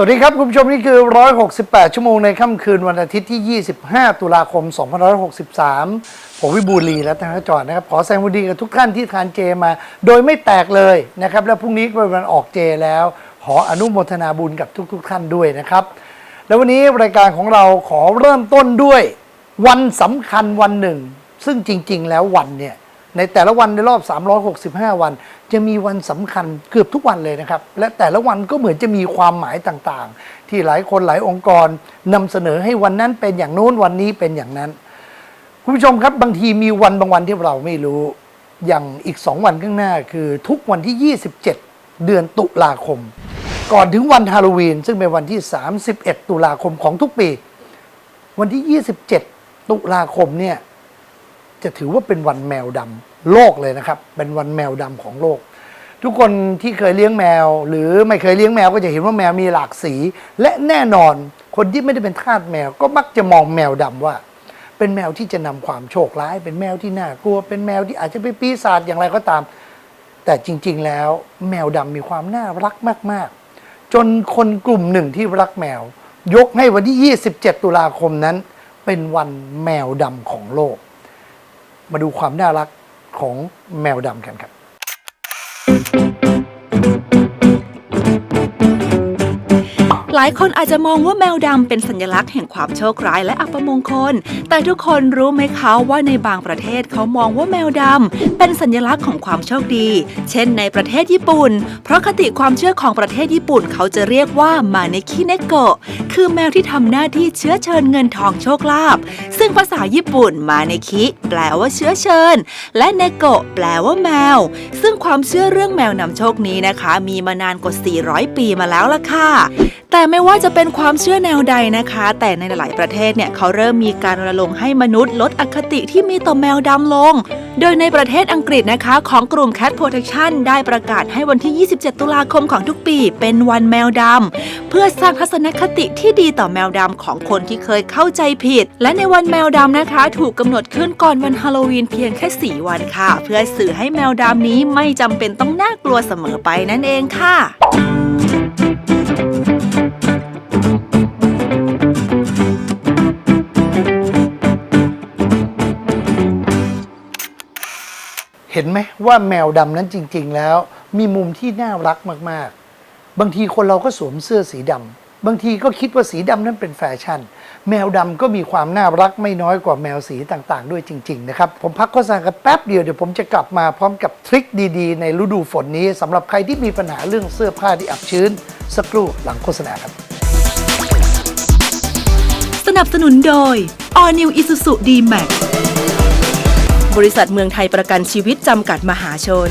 สวัสดีครับ คุณผู้ชม นี่คือ 168 ชั่วโมงในค่ำคืนวันอาทิตย์ที่ 25 ตุลาคม 2563 ผมวิบูลีและทางจอดนะครับ ขอแสดงความดีกับทุกท่านที่ทานเจมา โดยไม่แตกเลยนะครับ และพรุ่งนี้ก็เป็นวันออกเจแล้ว ขออนุโมทนาบุญกับทุก ๆ ท่านด้วยนะครับ แล้ววันนี้รายการของเราขอเริ่มต้นด้วย วันสำคัญวันหนึ่ง ซึ่งจริง ๆ แล้ววันเนี่ย ในแต่ละวันในรอบ 365 วัน จะมีวันสำคัญเกือบทุกวันเลยนะครับ และแต่ละวันก็เหมือนจะมีความหมายต่างๆ ที่หลายคนหลายองค์กรนำเสนอให้วันนั้นเป็นอย่างโน้นวันนี้เป็นอย่างนั้นคุณผู้ชมครับบางทีมีวันบางวันที่เราไม่รู้อย่างอีกสองวันข้างหน้าคือทุกวันที่ 27 เดือนตุลาคม ก่อนถึงวันฮาโลวีน ซึ่งเป็นวันที่ 31 ตุลาคมของทุกปี วันที่ 27 ตุลาคมเนี่ย จะถือว่าเป็นวันแมวดำโลกเลยนะครับ เป็นวันแมวดำของโลก ทุกคนที่เคยเลี้ยงแมว หรือไม่เคยเลี้ยงแมวก็จะเห็นว่าแมวมีหลากสี และแน่นอนคนที่ไม่ได้เป็นทาสแมว ก็มักจะมองแมวดำว่า เป็นแมวที่จะนำความโชคร้าย เป็นแมวที่น่ากลัว เป็นแมวที่อาจจะเป็นปีศาจอย่างไรก็ตาม แต่จริง ๆ แล้ว แมวดำมีความน่ารักมาก ๆ จนคนกลุ่มหนึ่งที่รักแมว ยกให้วันที่ 27 ตุลาคมนั้น เป็นวันแมวดำของโลก มาดูความน่ารักของแมวดำกันครับายคนอาจจะมองว่าแมวดำเป็นสัญลักษณ์แห่งความโชคร้ายและอัปมงคล แต่ทุกคนรู้ไหมคะว่าในบางประเทศเขามองว่าแมวดำเป็นสัญลักษณ์ของความโชคดี เช่นในประเทศญี่ปุ่น เพราะคติความเชื่อของประเทศญี่ปุ่นเขาจะเรียกว่ามาเนคิเนโกะคือแมวที่ทำหน้าที่เชื้อเชิญเงินทองโชคลาภซึ่งภาษาญี่ปุ่นมาเนคิแปลว่าเชื้อเชิญ และเนโกะแปลว่าแมว ซึ่งความเชื่อเรื่องแมวนำโชคนี้นะคะ มีมานานกว่า 400 ปีมาแล้วล่ะค่ะแต่ไม่ว่าจะเป็นความเชื่อแนวใดนะคะ แต่ในหลายประเทศเนี่ยเขาเริ่มมีการรณรงค์ให้มนุษย์ลดอคติที่มีต่อแมวดำลง โดยในประเทศอังกฤษนะคะของกลุ่ม Cat Protection ได้ประกาศให้วันที่ 27 ตุลาคมของทุกปี เป็นวันแมวดำเพื่อสร้างทัศนคติที่ดีต่อแมวดำของคนที่เคยเข้าใจผิด และในวันแมวดำนะคะ ถูกกำหนดขึ้นก่อนวันฮาโลวีนเพียงแค่ 4 วันค่ะ เพื่อสื่อให้แมวดำนี้ไม่จำเป็นต้องน่ากลัวเสมอไปนั่นเองค่ะ ห็นไหมว่าแมวดำนั้นจริง ๆ แล้ว มีมุมที่น่ารักมากๆ บางทีคนเราก็สวมเสื้อสีดำบางทีก็คิดว่าสีดำนั้นเป็นแฟชั่น แมวดำก็มีความน่ารักไม่น้อยกว่าแมวสีต่างๆ ด้วยจริง ๆ นะครับ ผมพักโฆษณากันแป๊บเดียวเดี๋ยวผมจะกลับมาพร้อมกับทริคดีๆ ในฤดูฝนนี้สำหรับใครที่มีปัญหาเรื่องเสื้อผ้าที่อับชื้น สักครู่หลังโฆษณาครับ สนับสนุนโดย All New Isuzu D-Max บริษัทเมืองไทยประกันชีวิตจำกัดมหาชน